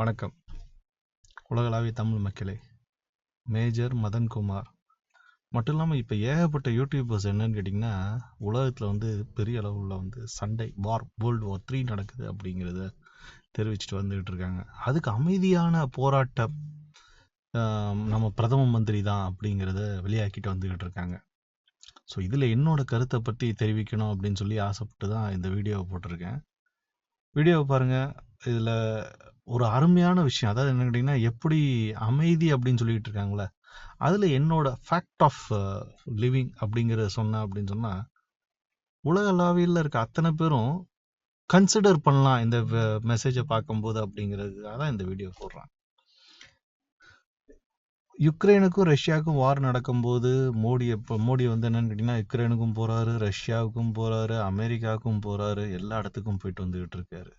வணக்கம். உலகளாவிய தமிழ் மக்களே மேஜர் மதன்குமார். மட்டும் இல்லாமல் இப்போ ஏகப்பட்ட யூடியூபர்ஸ் என்னன்னு கேட்டிங்கன்னா உலகத்தில் வந்து பெரிய அளவில் வந்து சண்டை வார் வேர்ல்டு வார் த்ரீ நடக்குது அப்படிங்கிறத தெரிவிச்சுட்டு வந்துக்கிட்டு இருக்காங்க. அதுக்கு அமைதியான போராட்டம் நம்ம பிரதம மந்திரி தான் அப்படிங்கிறத வெளியாக்கிட்டு வந்துக்கிட்டு இருக்காங்க. ஸோ இதில் என்னோட கருத்தை பற்றி தெரிவிக்கணும் அப்படின்னு சொல்லி ஆசைப்பட்டு தான் இந்த வீடியோவை போட்டிருக்கேன். வீடியோவை பாருங்கள் இதில் ஒரு அருமையான விஷயம். அதாவது என்ன கேட்டிங்கன்னா எப்படி அமைதி அப்படின்னு சொல்லிட்டு இருக்காங்களே அதில் என்னோட ஃபேக்ட் ஆஃப் லிவிங் அப்படிங்கிறத சொன்னேன் அப்படின்னு சொன்னால் உலகளாவியில் இருக்க அத்தனை பேரும் கன்சிடர் பண்ணலாம் இந்த மெசேஜை பார்க்கும்போது அப்படிங்கிறதுக்காக தான் இந்த வீடியோ போடுறாங்க. யுக்ரைனுக்கும் ரஷ்யாவுக்கும் வார் நடக்கும்போது மோடி எப்போ மோடி வந்து என்னன்னு கேட்டிங்கன்னா யுக்ரைனுக்கும் போகிறாரு ரஷ்யாவுக்கும் போகிறாரு அமெரிக்காவுக்கும் போகிறாரு எல்லா இடத்துக்கும் போயிட்டு வந்துகிட்டு இருக்காரு.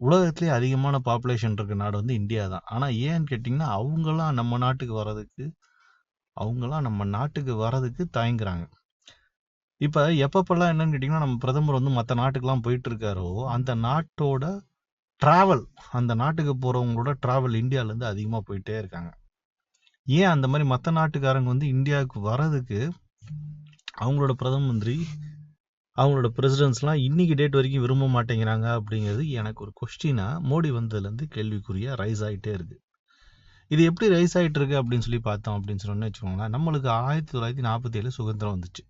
உலகத்திலே அதிகமான பாப்புலேஷன் இருக்க நாடு வந்து இந்தியா தான். ஆனால் ஏன்னு கேட்டிங்கன்னா அவங்களாம் நம்ம நாட்டுக்கு வர்றதுக்கு அவங்களாம் நம்ம நாட்டுக்கு வர்றதுக்கு தயங்குறாங்க. இப்போ எப்பப்பெல்லாம் என்னன்னு கேட்டிங்கன்னா நம்ம பிரதமர் வந்து மற்ற நாட்டுக்கெல்லாம் போயிட்டு இருக்காரோ அந்த நாட்டோட ட்ராவல் அந்த நாட்டுக்கு போகிறவங்களோட ட்ராவல் இந்தியாவிலேருந்து அதிகமாக போயிட்டே இருக்காங்க. ஏன் அந்த மாதிரி மற்ற நாட்டுக்காரங்க வந்து இந்தியாவுக்கு வர்றதுக்கு அவங்களோட பிரதம மந்திரி அவங்களோட பிரசிடென்ட்ஸ்லாம் இன்றைக்கி டேட் வரைக்கும் விரும்ப மாட்டேங்கிறாங்க அப்படிங்கிறது எனக்கு ஒரு கொஸ்டினாக மோடி வந்ததுலேருந்து கேள்விக்குறியாக ரைஸ் ஆகிட்டே இருக்குது இது எப்படி ரைஸ் ஆகிட்டு இருக்கு அப்படின்னு சொல்லி பார்த்தோம் அப்படின்னு சொன்னோன்னு வச்சுக்கோங்களேன் நம்மளுக்கு ஆயிரத்தி தொள்ளாயிரத்தி நாற்பத்தி ஏழு சுதந்திரம் வந்துச்சு.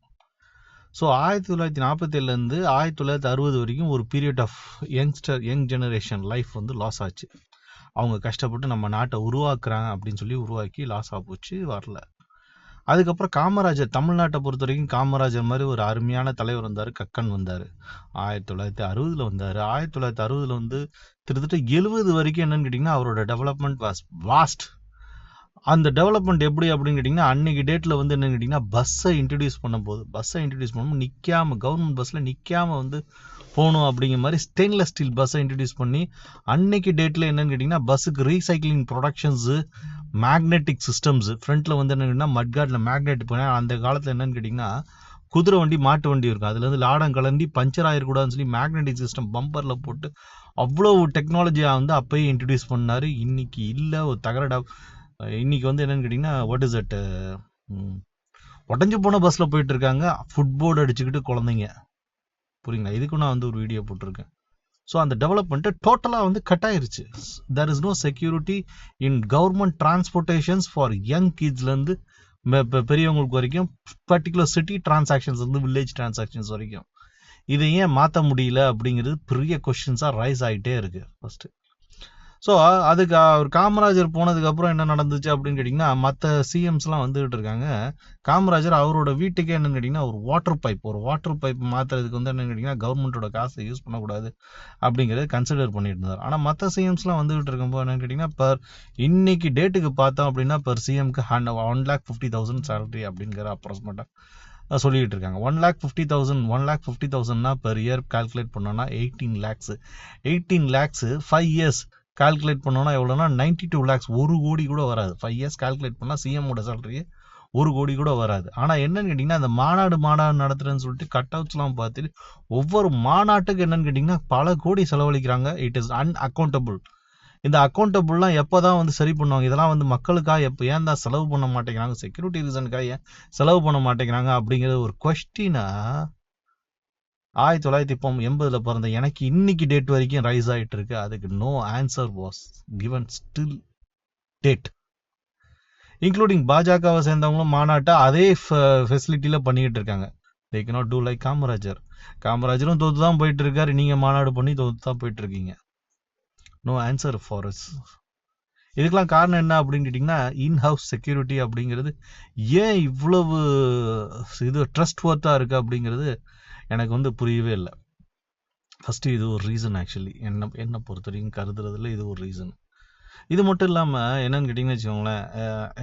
ஸோ ஆயிரத்தி தொள்ளாயிரத்தி நாற்பத்தேழுலேருந்து ஆயிரத்தி தொள்ளாயிரத்தி அறுபது வரைக்கும் ஒரு period of youngster young generation life வந்து லாஸ் ஆச்சு. அவங்க கஷ்டப்பட்டு நம்ம நாட்டை உருவாக்குறாங்க அப்படின்னு சொல்லி உருவாக்கி லாஸ் ஆக போச்சு வரல. அதுக்கப்புறம் காமராஜர் தமிழ்நாட்டை பொறுத்த வரைக்கும் காமராஜர் மாதிரி ஒரு அருமையான தலைவர் வந்தார் கக்கன் வந்தார். ஆயிரத்தி தொள்ளாயிரத்தி அறுபதில் வந்தார். ஆயிரத்தி தொள்ளாயிரத்தி அறுபதில் வந்து கிட்டத்தட்ட எழுபது வரைக்கும் என்னன்னு கேட்டிங்கன்னா அவரோட டெவலப்மெண்ட் வாஸ் வாஸ்ட் அந்த டெவலப்மெண்ட் எப்படி அப்படின்னு கேட்டிங்கன்னா அன்னைக்கு டேட்டில் வந்து என்னன்னு கேட்டிங்கன்னா பஸ்ஸை இன்ட்ரடியூஸ் போது பஸ்ஸை இன்ட்ரடியூஸ் பண்ணும்போது நிற்காம கவர்மெண்ட் பஸ்ஸில் நிற்காம வந்து போகணும் அப்படிங்கிற மாதிரி ஸ்டெயின்லெஸ் ஸ்டீல் பஸ்ஸை இன்ட்ரடியூஸ் பண்ணி அன்னைக்கு டேட்டில் என்னன்னு கேட்டிங்கன்னா பஸ்ஸுக்கு ரீசைக்ளிங் ப்ரொடக்ஷன்ஸு மேக்னெட்டிக் சிஸ்டம்ஸு ஃப்ரண்ட்டில் வந்து என்னென்னா மட்கார்டில் மேக்னெட் பண்ண அந்த காலத்தில் என்னென்னு கேட்டிங்கன்னா குதிரை வண்டி மாட்டு வண்டி இருக்கும். அதுலேருந்து லாடம் கலந்தி பஞ்சர் ஆயிடக்கூடாதுன்னு சொல்லி மேக்னெட்டிக் சிஸ்டம் பம்பரில் போட்டு அவ்வளோ டெக்னாலஜியாக வந்து அப்போயே இன்ட்ரடியூஸ் பண்ணார். இன்றைக்கி இல்லை ஒரு தகரடா இன்னைக்கு வந்து என்னன்னு கேட்டிங்கன்னா வாட் இஸ் அட் உடஞ்சு போன பஸ்ஸில் போயிட்டு இருக்காங்க. ஃபுட்போர்டு அடிச்சுக்கிட்டு குழந்தைங்க. புரியுங்களா? இதுக்கும் நான் வந்து ஒரு வீடியோ போட்டிருக்கேன். ஸோ அந்த டெவலப்மெண்ட்டு டோட்டலாக வந்து கட் ஆயிருச்சு. There is no security in government transportations for young கிட்ஸ்லேருந்து பெரியவங்களுக்கு வரைக்கும் பர்டிகுலர் சிட்டி டிரான்சாக்ஷன்ஸ் வந்து வில்லேஜ் டிரான்சாக்ஷன்ஸ் வரைக்கும். இதை ஏன் மாற்ற முடியல அப்படிங்கிறது பெரிய கொஷின்ஸாக ரைஸ் ஆகிட்டே இருக்குது ஃபஸ்ட்டு ஸோ அதுக்கு அவர் காமராஜர் போனதுக்கப்புறம் என்ன நடந்துச்சு அப்படின்னு கேட்டிங்கன்னா மற்ற சிஎம்ஸ்லாம் வந்துகிட்டு இருக்காங்க. காமராஜர் அவரோட வீட்டுக்கே என்னன்னு கேட்டிங்கன்னா ஒரு வாட்டர் பைப் ஒரு வாட்டர் பைப் மாற்றுறதுக்கு வந்து என்னன்னு கேட்டிங்கன்னா கவர்மெண்ட்டோட காசை யூஸ் பண்ணக்கூடாது அப்படிங்கிறத கன்சிடர் பண்ணிட்டு இருந்தார். ஆனால் மற்ற சிஎம்ஸ்லாம் வந்துகிட்டு இருக்கும்போது என்னன்னு கேட்டிங்கன்னா பர் இன்னைக்கு டேட்டுக்கு பார்த்தோம் அப்படின்னா பர் சிஎம்க்கு hunt one lakh fifty thousand salary அப்படிங்கிற அப்ராக்சிமேட்டாக சொல்லிட்டு இருக்காங்க. One lakh fifty thousand one lakh fifty தௌசண்ட்னா per year calculate பண்ணோன்னா eighteen lakhs eighteen lakhs five years calculate பண்ணோம்னா எவ்வளோனா நைன்டி டூ லேக்ஸ் ஒரு கோடி கூட வராது. ஃபைவ் இயர்ஸ் கால்குலேட் பண்ணால் சிஎம்மோட சேலரி ஒரு கோடி கூட வராது. ஆனால் என்னன்னு கேட்டிங்கன்னா அந்த மாநாடு மாநாடு நடத்துகிறேன்னு சொல்லிட்டு கட் அவுட்ஸ்லாம் பார்த்துட்டு ஒவ்வொரு மாநாட்டுக்கு என்னன்னு கேட்டிங்கன்னா பல கோடி செலவழிக்கிறாங்க. இட் இஸ் அன் அக்கௌண்டபிள் இந்த அக்கௌண்டபிள்லாம் எப்போ தான் வந்து சரி பண்ணுவாங்க? இதெல்லாம் வந்து மக்களுக்காக எப்போ ஏன் தான் செலவு பண்ண மாட்டேங்கிறாங்க? செக்யூரிட்டி ரீசனுக்காக ஏன் செலவு பண்ண மாட்டேங்கிறாங்க? அப்படிங்கிற ஒரு கொஸ்டினாக ஆயிரத்தி தொள்ளாயிரத்தி இப்போ எண்பதுல பிறந்த எனக்கு இன்னைக்கு டேட் வரைக்கும் ரைஸ் ஆயிட்டு இருக்கு அதுக்கு no answer was given still date including பாஜகவை சேர்ந்தவங்களும் மாநாட்டை அதே ஃபெசிலிட்டியில் பண்ணிக்கிட்டு இருக்காங்க. They not do like Kamarajar. காமராஜரும் தோத்து தான் போயிட்டு இருக்காரு நீங்க மாநாடு பண்ணி தோத்து தான் போயிட்டு இருக்கீங்க நோ ஆன்சர் ஃபார் அஸ் இதுக்கெல்லாம் காரணம் என்ன அப்படின்னு கேட்டிங்கன்னா இன் ஹவுஸ் செக்யூரிட்டி அப்படிங்கிறது ஏன் இவ்வளவு இது ட்ரஸ்ட் ஒர்த்தாக இருக்குது அப்படிங்கிறது எனக்கு வந்து புரியவே இல்லை. ஃபஸ்ட்டு இது ஒரு ரீசன் ஆக்சுவலி என்ன என்னை பொறுத்த வரைக்கும் கருதுறதுல இது ஒரு ரீசன் இது மட்டும் இல்லாமல் என்னன்னு கேட்டிங்கன்னு வச்சுக்கோங்களேன்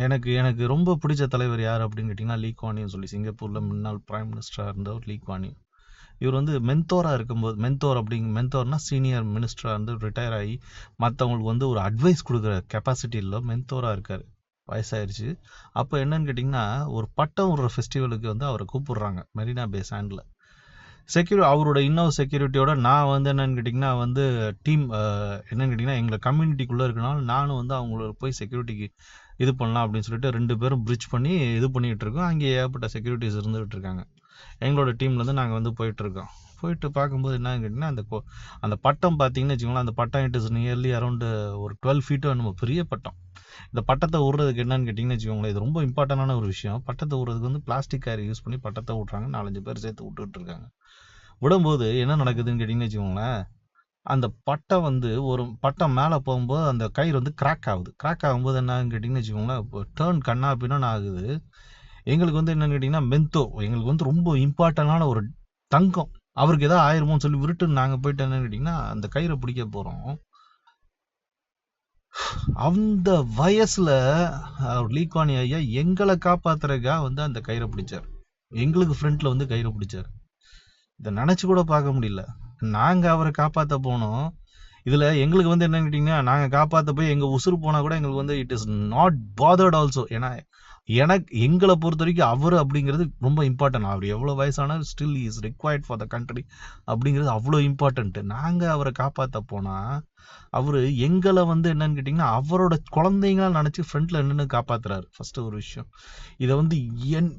எனக்கு எனக்கு ரொம்ப பிடிச்ச தலைவர் யார் அப்படின்னு கேட்டிங்கன்னா லீ குவானின்னு சொல்லி சிங்கப்பூரில் முன்னாள் பிரைம் மினிஸ்டராக இருந்தவர் லீ குவானி இவர் வந்து மென்தோராக இருக்கும்போது மென்தோர் அப்படிங்க மென்தோர்னா சீனியர் மினிஸ்டராக இருந்து ரிட்டையர் ஆகி மற்றவங்களுக்கு வந்து ஒரு அட்வைஸ் கொடுக்குற கெப்பாசிட்டி இல்லை மென்தோராக இருக்கார். வயசாயிருச்சு. அப்போ என்னன்னு கேட்டிங்கன்னா ஒரு பட்டம் விடுற ஃபெஸ்டிவலுக்கு வந்து அவரை கூப்பிடுறாங்க மெரினா பே சாண்டில் செக்யூரி அவரோட இன்னொரு செக்யூரிட்டியோட நான் வந்து என்னன்னு கேட்டிங்கன்னா வந்து டீம் என்னன்னு கேட்டிங்கன்னா எங்களை கம்யூனிட்டிக்குள்ளே இருக்கனால நானும் வந்து அவங்களோட போய் செக்யூரிட்டிக்கு இது பண்ணலாம் அப்படின்னு சொல்லிட்டு ரெண்டு பேரும் பிரிட்ஜ் பண்ணி இது பண்ணிகிட்டு இருக்கோம். அங்கே ஏகப்பட்ட செக்யூரிட்டிஸ் இருந்துகிட்டு இருக்காங்க. எங்களோட டீம்லேருந்து நாங்கள் வந்து போயிட்டுருக்கோம் போயிட்டு பார்க்கும்போது என்னன்னு கேட்டிங்கன்னா அந்த அந்த பட்டம் பார்த்தீங்கன்னு வச்சுக்கோங்களேன் அந்த பட்டம் இட் இஸ் நியர்லி அரௌண்டு ஒரு டுவெல் ஃபீட்டோ நம்ம பெரிய பட்டம். இந்த பட்டத்தை விடுறதுக்கு என்னன்னு கேட்டிங்கன்னு வச்சுக்கோங்களேன் இது ரொம்ப இம்பார்ட்டண்டான ஒரு விஷயம். பட்டத்தை விடுறதுக்கு வந்து பிளாஸ்டிக் கேரி யூஸ் பண்ணி பட்டத்தை விட்றாங்க நாலஞ்சு பேர் சேர்த்து விட்டுட்டு இருக்காங்க. விடும்போது என்ன நடக்குதுன்னு கேட்டிங்கன்னு வச்சுக்கோங்களேன் அந்த பட்டை வந்து ஒரு பட்டம் மேலே போகும்போது அந்த கயிறு வந்து கிராக் ஆகுது. கிராக் ஆகும்போது என்னன்னு கேட்டிங்கன்னு வச்சுக்கோங்களேன் இப்போ டேர்ன் கண்ணா பின்னான்னு ஆகுது? எங்களுக்கு வந்து என்னன்னு கேட்டிங்கன்னா மென்த்தோ எங்களுக்கு வந்து ரொம்ப இம்பார்ட்டண்டான ஒரு தங்கம். அவருக்கு ஏதாவது ஆயிருமோன்னு சொல்லி விருட்டுன்னு நாங்க போயிட்டு என்னன்னு கேட்டிங்கன்னா அந்த கயிறை பிடிக்க போறோம். அந்த வயசுல அவர் லீக்வானி ஐயா எங்களை காப்பாத்துறக்கா வந்து அந்த கயிறை பிடிச்சார். எங்களுக்கு ஃப்ரண்ட்ல வந்து கயிறை பிடிச்சார். இதை நினைச்சு கூட பார்க்க முடியல. நாங்க அவரை காப்பாத்த போனோம். இதில் எங்களுக்கு வந்து என்னன்னு கேட்டிங்கன்னா நாங்கள் காப்பாற்ற போய் எங்கள் உசுறு போனால் கூட எங்களுக்கு வந்து it is not bothered also ஏன்னா எனக்கு எங்களை பொறுத்த வரைக்கும் அவர் அப்படிங்கிறது ரொம்ப இம்பார்ட்டன்ட் அவர் எவ்வளோ வயசானாலும் still is required for the country அப்படிங்கிறது அவ்வளோ இம்பார்ட்டன்ட்டு நாங்கள் அவரை காப்பாற்ற போனால் அவர் எங்களை வந்து என்னன்னு கேட்டிங்கன்னா அவரோட குழந்தைங்களாம் நினச்சி ஃப்ரண்ட்டில் நின்று காப்பாத்துறாரு. ஃபஸ்ட்டு ஒரு விஷயம். இதை வந்து என்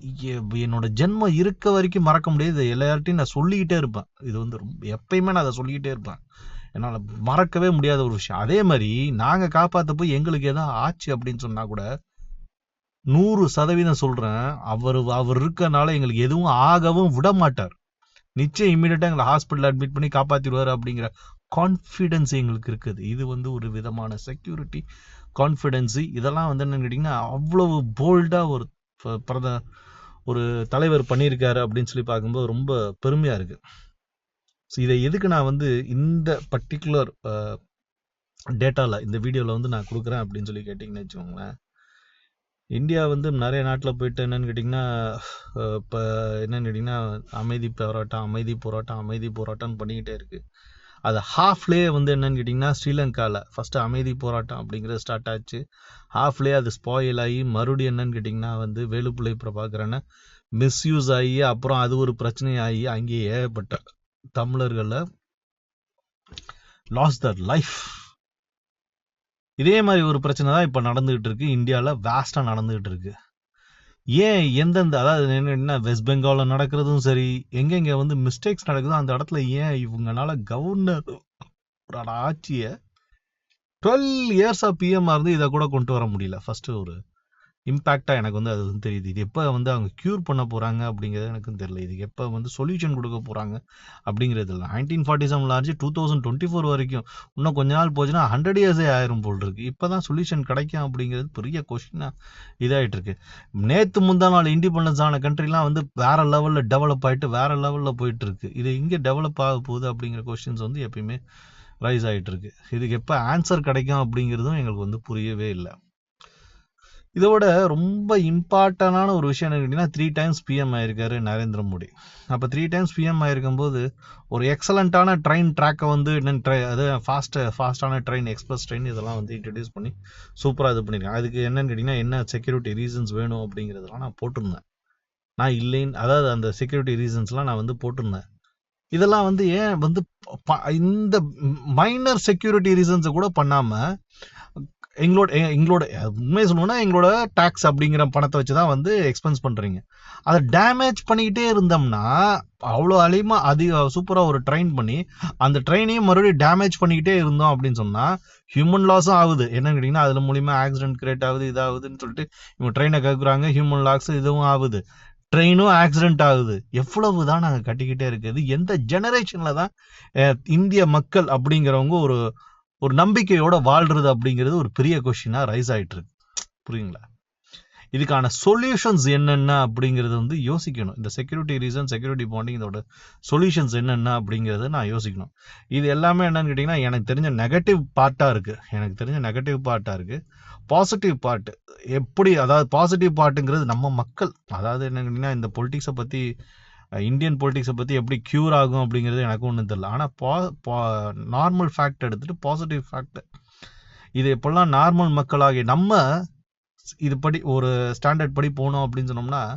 என்னோட ஜென்மம் இருக்க வரைக்கும் மறக்க முடியாது. எல்லார்ட்டையும் நான் சொல்லிக்கிட்டே இருப்பேன். இது வந்து ரொம்ப எப்பயுமே நான் அதை சொல்லிக்கிட்டே இருப்பேன். என்னால் மறக்கவே முடியாத ஒரு விஷயம். அதே மாதிரி நாங்கள் காப்பாற்ற போய் எங்களுக்கு எதாவது ஆச்சு அப்படின்னு சொன்னா கூட நூறு சதவீதம் சொல்றேன். அவர் அவர் இருக்கனால எங்களுக்கு எதுவும் ஆகவும் விட மாட்டார். நிச்சயம் இம்மிடியட்டாக எங்களை ஹாஸ்பிட்டல் அட்மிட் பண்ணி காப்பாத்திடுவாரு அப்படிங்கிற கான்ஃபிடென்ஸ் எங்களுக்கு இருக்குது. இது வந்து ஒரு விதமான செக்யூரிட்டி கான்ஃபிடென்ஸு இதெல்லாம் வந்து என்னன்னு கேட்டிங்கன்னா அவ்வளவு போல்டாக ஒரு பிரத ஒரு தலைவர் பண்ணியிருக்காரு அப்படின்னு சொல்லி பார்க்கும்போது ரொம்ப பெருமையாக இருக்கு. ஸோ இதை எதுக்கு நான் வந்து இந்த பர்டிகுலர் டேட்டாவில் இந்த வீடியோவில் வந்து நான் கொடுக்குறேன் அப்படின்னு சொல்லி கேட்டிங்கன்னு வச்சுக்கோங்களேன். இந்தியா வந்து நிறைய நாட்டில் போயிட்டு என்னென்னு கேட்டிங்கன்னா இப்போ என்னென்னு கேட்டிங்கன்னா அமைதி போராட்டம் அமைதி போராட்டம் அமைதி போராட்டம்னு பண்ணிக்கிட்டே இருக்குது அது ஹாஃப்லேயே வந்து என்னென்னு கேட்டிங்கன்னா ஸ்ரீலங்காவில் ஃபஸ்ட்டு அமைதி போராட்டம் அப்படிங்கிறது ஸ்டார்ட் ஆச்சு. ஹாஃப்லேயே அது ஸ்பாயில் ஆகி மறுபடியும் என்னன்னு கேட்டிங்கன்னா வந்து வேலுப்பிள்ளை பிரபாகரனை மிஸ்யூஸ் ஆகி அப்புறம் அது ஒரு பிரச்சனை ஆகி அங்கேயே ஏகப்பட்ட தமிழர்களை லாஸ் தர் லைஃப் இதே மாதிரி ஒரு பிரச்சனை தான் இப்போ நடந்துகிட்டு இருக்கு. இந்தியாவில் வேஸ்ட்டாக நடந்துகிட்டு இருக்கு. ஏன் எந்தெந்த அதாவது என்ன வெஸ்ட் பெங்காலில் நடக்கிறதும் சரி எங்கெங்கே வந்து மிஸ்டேக்ஸ் நடக்குதோ அந்த இடத்துல ஏன் இவங்கனால கவர்னர் ஆட்சியை டுவெல் இயர்ஸாக பிஎம்ஆ இருந்து இதை கூட கொண்டு வர முடியல. ஃபஸ்ட்டு ஒரு இம்பேக்டாக எனக்கு வந்து அது வந்து தெரியுது. இது எப்போ வந்து அவங்க க்யூர் பண்ண போகிறாங்க அப்படிங்கிறது எனக்கும் தெரியல. இதுக்கு எப்போ வந்து சொல்யூஷன் கொடுக்க போகிறாங்க அப்படிங்கிறது இல்லை. நைன்டீன் ஃபார்ட்டி செவனில் ஆச்சு டூ தௌசண்ட் டுவெண்ட்டி ஃபோர் வரைக்கும் இன்னும் கொஞ்ச நாள் போச்சுன்னா ஹண்ட்ரட் இயர்ஸே ஆயிரும் போல் இருக்கு. இப்போ தான் சொல்யூஷன் கிடைக்கும் அப்படிங்கிறது பெரிய கொஷினாக இதாகிட்டு இருக்கு. நேற்று முந்தா நாள் இண்டிபெண்டன்ஸ் ஆன கண்ட்ரிலாம் வந்து வேற லெவலில் டெவலப் ஆகிட்டு வேற லெவலில் போயிட்டு இருக்கு. இது இங்கே டெவலப் ஆக போகுது அப்படிங்கிற கொஷின்ஸ் வந்து எப்பயுமே ரைஸ் ஆகிட்டு இருக்கு. இதுக்கு எப்போ ஆன்சர் கிடைக்கும் அப்படிங்கிறதும் எங்களுக்கு வந்து புரியவே இல்லை. இதோட ரொம்ப இம்பார்ட்டண்டான ஒரு விஷயம் என்ன கேட்டிங்கன்னா த்ரீ டைம்ஸ் பிஎம் ஆயிருக்காரு நரேந்திர மோடி. அப்போ த்ரீ டைம்ஸ் பிஎம் ஆயிருக்கும்போது ஒரு எக்ஸலண்ட்டான ட்ரெயின் ட்ராக்கை வந்து என்னென்னு ட்ரை அது ஃபாஸ்ட்டு ஃபாஸ்ட்டான ட்ரெயின் எக்ஸ்பிரஸ் ட்ரெயின் இதெல்லாம் வந்து இன்ட்ரடியூஸ் பண்ணி சூப்பராக இது பண்ணியிருக்கேன் அதுக்கு என்னன்னு கேட்டிங்கன்னா என்ன செக்யூரிட்டி ரீசன்ஸ் வேணும் அப்படிங்கிறதெல்லாம் நான் போட்டிருந்தேன். நான் இல்லைன்னு அதாவது அந்த செக்யூரிட்டி ரீசன்ஸ்லாம் நான் வந்து போட்டிருந்தேன். இதெல்லாம் வந்து ஏன் வந்து இந்த மைனர் செக்யூரிட்டி ரீசன்ஸை கூட பண்ணாமல் எங்களோட எங்களோட உண்மையை சொல்லணும்னா எங்களோட டேக்ஸ் அப்படிங்கிற பணத்தை வச்சு தான் வந்து எக்ஸ்பென்ஸ் பண்ணுறீங்க அதை டேமேஜ் பண்ணிக்கிட்டே இருந்தோம்னா அவ்வளோ அழிமா அதிக சூப்பராக ஒரு ட்ரெயின் பண்ணி அந்த ட்ரெயினையும் மறுபடியும் டேமேஜ் பண்ணிக்கிட்டே இருந்தோம் அப்படின்னு சொன்னால் ஹியூமன் லாஸும் ஆகுது. என்னன்னு கேட்டிங்கன்னா அதில் மூலிமா ஆக்சிடென்ட் கிரியேட் ஆகுது இதாகுதுன்னு சொல்லிட்டு இவங்க ட்ரெயினை கேட்குறாங்க ஹியூமன் லாக்ஸ் இதுவும் ஆகுது. ட்ரெயினும் ஆக்சிடென்ட் ஆகுது. எவ்வளவு தான் நாங்கள் கட்டிக்கிட்டே இருக்குது எந்த ஜெனரேஷனில் தான் இந்திய மக்கள் அப்படிங்கிறவங்க ஒரு ஒரு நம்பிக்கையோட வாழ்றது அப்படிங்கிறது ஒரு பெரிய கொஷினா ரைஸ் ஆயிட்டு இருக்கு புரியுங்களா? இதுக்கான சொல்யூஷன்ஸ் என்னென்ன அப்படிங்கிறது வந்து யோசிக்கணும். இந்த செக்யூரிட்டி ரீசன் செக்யூரிட்டி பாண்டிங் இதோட சொல்யூஷன்ஸ் என்னென்ன அப்படிங்கிறத நான் யோசிக்கணும். இது எல்லாமே என்னன்னு கேட்டிங்கன்னா எனக்கு தெரிஞ்ச நெகட்டிவ் பார்ட்டாக இருக்குது எனக்கு தெரிஞ்ச நெகட்டிவ் பார்ட்டாக இருக்குது பாசிட்டிவ் பார்ட் எப்படி அதாவது பாசிட்டிவ் பார்ட்டுங்கிறது நம்ம மக்கள். அதாவது என்ன கேட்டிங்கன்னா இந்த பொலிட்டிக்ஸை பற்றி இந்தியன் பொலிட்டிக்ஸை பற்றி எப்படி க்யூர் ஆகும் அப்படிங்கிறது எனக்கு ஒன்றும் தெரில ஆனால் பா பா நார்மல் ஃபேக்ட் எடுத்துகிட்டு பாசிட்டிவ் ஃபேக்ட் இது எப்பெல்லாம் நார்மல் மக்களாகி நம்ம இது படி ஒரு ஸ்டாண்டர்ட் படி போனோம் அப்படின்னு சொன்னோம்னா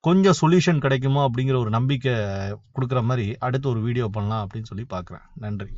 கொஞ்சம் சொல்யூஷன் கிடைக்குமோ அப்படிங்கிற ஒரு நம்பிக்கை கொடுக்குற மாதிரி அடுத்து ஒரு வீடியோ பண்ணலாம் அப்படின்னு சொல்லி பார்க்குறேன். நன்றி.